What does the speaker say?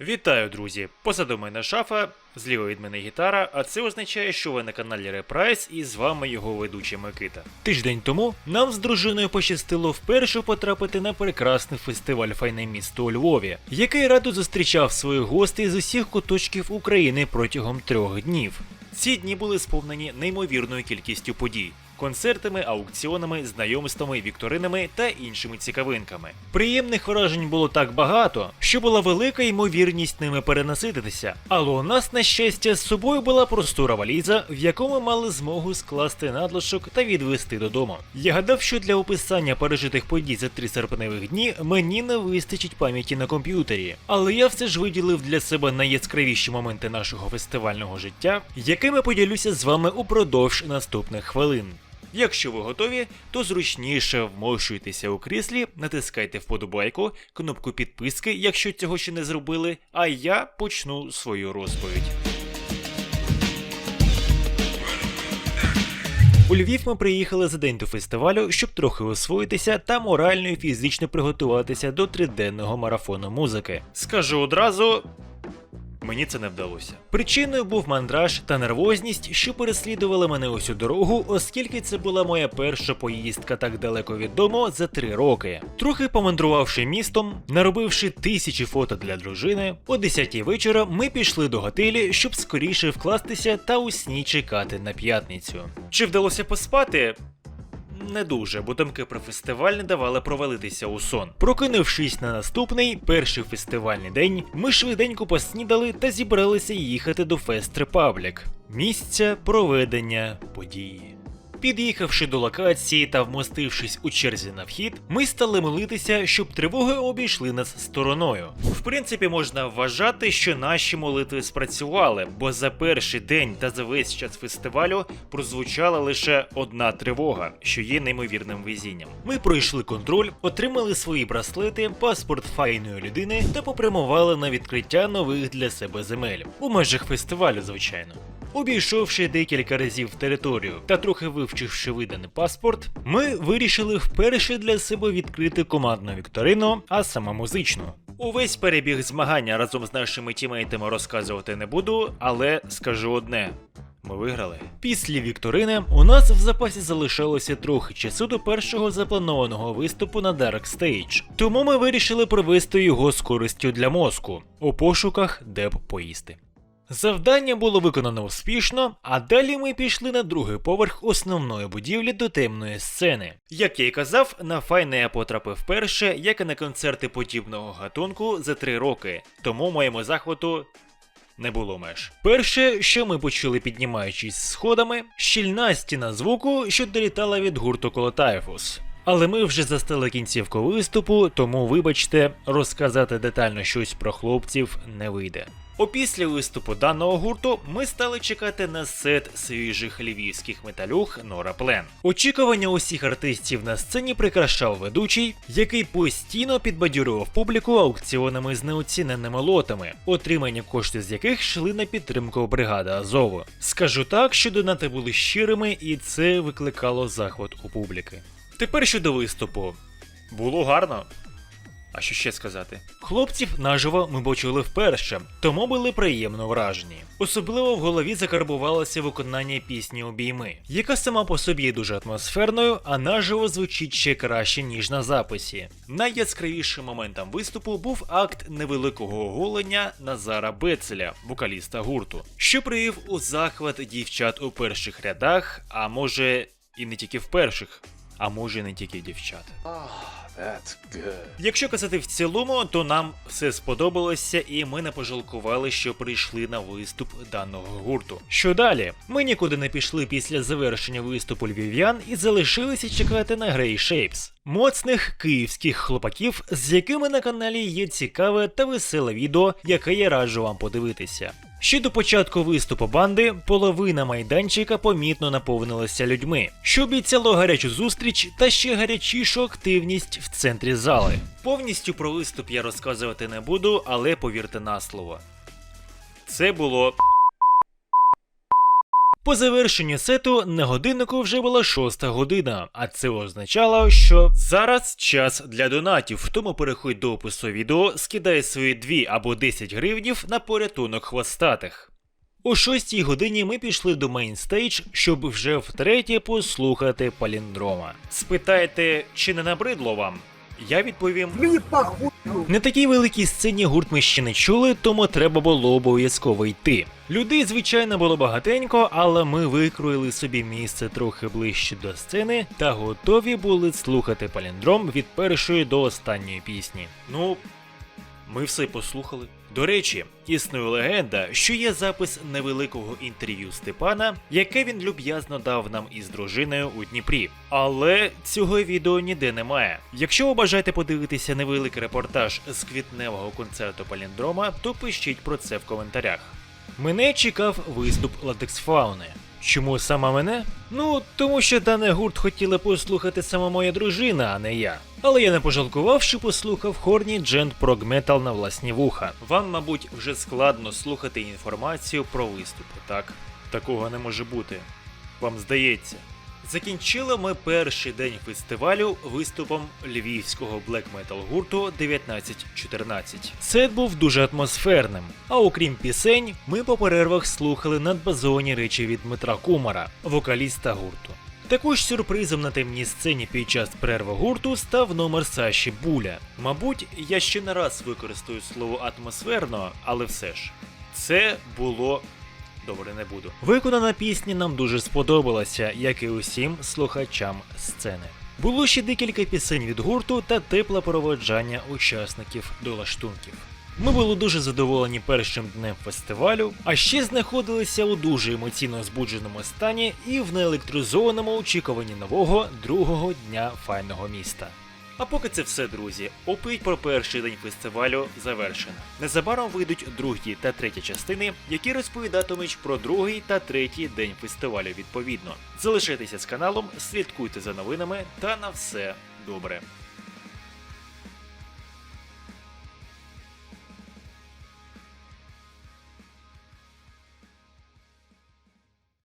Вітаю, друзі! Позаду мене шафа, зліва від мене гітара, а це означає, що ви на каналі Репрайс і з вами його ведучий Микита. Тиждень тому нам з дружиною пощастило вперше потрапити на прекрасний фестиваль Файне місто у Львові, який радо зустрічав своїх гостей з усіх куточків України протягом трьох днів. Ці дні були сповнені неймовірною кількістю подій. Концертами, аукціонами, знайомствами, вікторинами та іншими цікавинками. Приємних вражень було так багато, що була велика ймовірність ними перенасититися. Але у нас, на щастя, з собою була простора валіза, в яку ми мали змогу скласти надлишок та відвести додому. Я гадав, що для описання пережитих подій за три серпневих дні мені не вистачить пам'яті на комп'ютері. Але я все ж виділив для себе найяскравіші моменти нашого фестивального життя, якими поділюся з вами упродовж наступних хвилин. Якщо ви готові, то зручніше вмощуйтеся у кріслі, натискайте вподобайку, кнопку підписки, якщо цього ще не зробили, а я почну свою розповідь. У Львів ми приїхали за день до фестивалю, щоб трохи освоїтися та морально і фізично приготуватися до триденного марафону музики. Скажу одразу. Мені це не вдалося. Причиною був мандраж та нервозність, що переслідували мене усю дорогу, оскільки це була моя перша поїздка так далеко від дому за три роки. Трохи помандрувавши містом, наробивши тисячі фото для дружини, о 10 вечора ми пішли до готелі, щоб скоріше вкластися та у сні чекати на п'ятницю. Чи вдалося поспати? Не дуже, бо думки про фестиваль не давали провалитися у сон. Прокинувшись на наступний, перший фестивальний день, ми швиденько поснідали та зібралися їхати до Фест Репаблік, місця проведення події. Під'їхавши до локації та вмостившись у черзі на вхід, ми стали молитися, щоб тривоги обійшли нас стороною. В принципі, можна вважати, що наші молитви спрацювали, бо за перший день та за весь час фестивалю прозвучала лише одна тривога, що є неймовірним везінням. Ми пройшли контроль, отримали свої браслети, паспорт файної людини та попрямували на відкриття нових для себе земель у межах фестивалю, звичайно. Обійшовши декілька разів територію та трохи вивчивши виданий паспорт, ми вирішили вперше для себе відкрити командну вікторину, а саме музичну. Увесь перебіг змагання разом з нашими тімейтами розказувати не буду, але скажу одне. Ми виграли. Після вікторини у нас в запасі залишалося трохи часу до першого запланованого виступу на Dark Stage. Тому ми вирішили провести його з користю для мозку у пошуках, де б поїсти. Завдання було виконано успішно, а далі ми пішли на другий поверх основної будівлі до темної сцени. Як я й казав, на файне я потрапив перше, як і на концерти подібного гатунку за три роки, тому моєму захвату не було меж. Перше, що ми почули піднімаючись сходами, щільна стіна звуку, що долітала від гурту Колотаєфус. Але ми вже застали кінцівку виступу, тому вибачте, розказати детально щось про хлопців не вийде. Опісля виступу даного гурту ми стали чекати на сет свіжих львівських металюх Нора Плен. Очікування усіх артистів на сцені прикрашав ведучий, який постійно підбадьорював публіку аукціонами з неоціненими лотами, отримання коштів з яких йшли на підтримку бригади Азову. Скажу так, що донати були щирими, і це викликало захват у публіки. Тепер щодо виступу. Було гарно. А що ще сказати? Хлопців наживо ми почули вперше, тому були приємно вражені. Особливо в голові закарбувалося виконання пісні Обійми, яка сама по собі є дуже атмосферною, а наживо звучить ще краще, ніж на записі. Найяскравішим моментом виступу був акт невеликого оголення Назара Бецеля, вокаліста гурту, що привів у захват дівчат у перших рядах, а може і не тільки в перших, а може не тільки дівчат. That's good. Якщо казати в цілому, то нам все сподобалося, і ми не пожалкували, що прийшли на виступ даного гурту. Що далі? Ми нікуди не пішли після завершення виступу львів'ян і залишилися чекати на Grey Shapes. Моцних київських хлопаків, з якими на каналі є цікаве та веселе відео, яке я раджу вам подивитися. Ще до початку виступу банди половина майданчика помітно наповнилася людьми, що обіцяло гарячу зустріч та ще гарячішу активність в центрі зали. Повністю про виступ я розказувати не буду, але повірте на слово. Це було. По завершенню сету на годиннику вже була шоста година, а це означало, що зараз час для донатів. Тому переходь до опису відео, скидай свої 2 або 10 гривнів на порятунок хвостатих. О шостій годині ми пішли до мейнстейдж, щоб вже втретє послухати паліндрома. Спитайте, чи не набридло вам? Я відповім: Мені похуй. на такій великій сцені гурт ми ще не чули, тому треба було обов'язково йти. Людей, звичайно, було багатенько, але ми викроїли собі місце трохи ближче до сцени та готові були слухати паліндром від першої до останньої пісні. Ну, ми все послухали. До речі, існує легенда, що є запис невеликого інтерв'ю Степана, яке він люб'язно дав нам із дружиною у Дніпрі. Але цього відео ніде немає. Якщо ви бажаєте подивитися невеликий репортаж з квітневого концерту Паліндрома, то пишіть про це в коментарях. Мене чекав виступ Латексфауни. Чому саме мене? Ну, тому що даний гурт хотіла послухати сама моя дружина, а не я. Але я не пожалкував, що послухав хорні джент прог метал на власні вуха. Вам, мабуть, вже складно слухати інформацію про виступи, так? Такого не може бути. Вам здається. Закінчили ми перший день фестивалю виступом львівського блек метал гурту 1914. Сет був дуже атмосферним. А окрім пісень, ми по перервах слухали надбазовані речі від Дмитра Кумара, вокаліста гурту. Також сюрпризом на темній сцені під час перерви гурту став номер Саші Буля. Мабуть, я ще не раз використаю слово атмосферно, але все ж. Це було Добре, не буду. Виконана пісня нам дуже сподобалася, як і усім слухачам сцени. Було ще декілька пісень від гурту та тепле проводжання учасників до лаштунків. Ми були дуже задоволені першим днем фестивалю, а ще знаходилися у дуже емоційно збудженому стані і в неелектризованому очікуванні нового другого дня файного міста. А поки це все, друзі, оповідь про перший день фестивалю завершена. Незабаром вийдуть другі та треті частини, які розповідатимуть про другий та третій день фестивалю відповідно. Залишайтеся з каналом, слідкуйте за новинами та на все добре.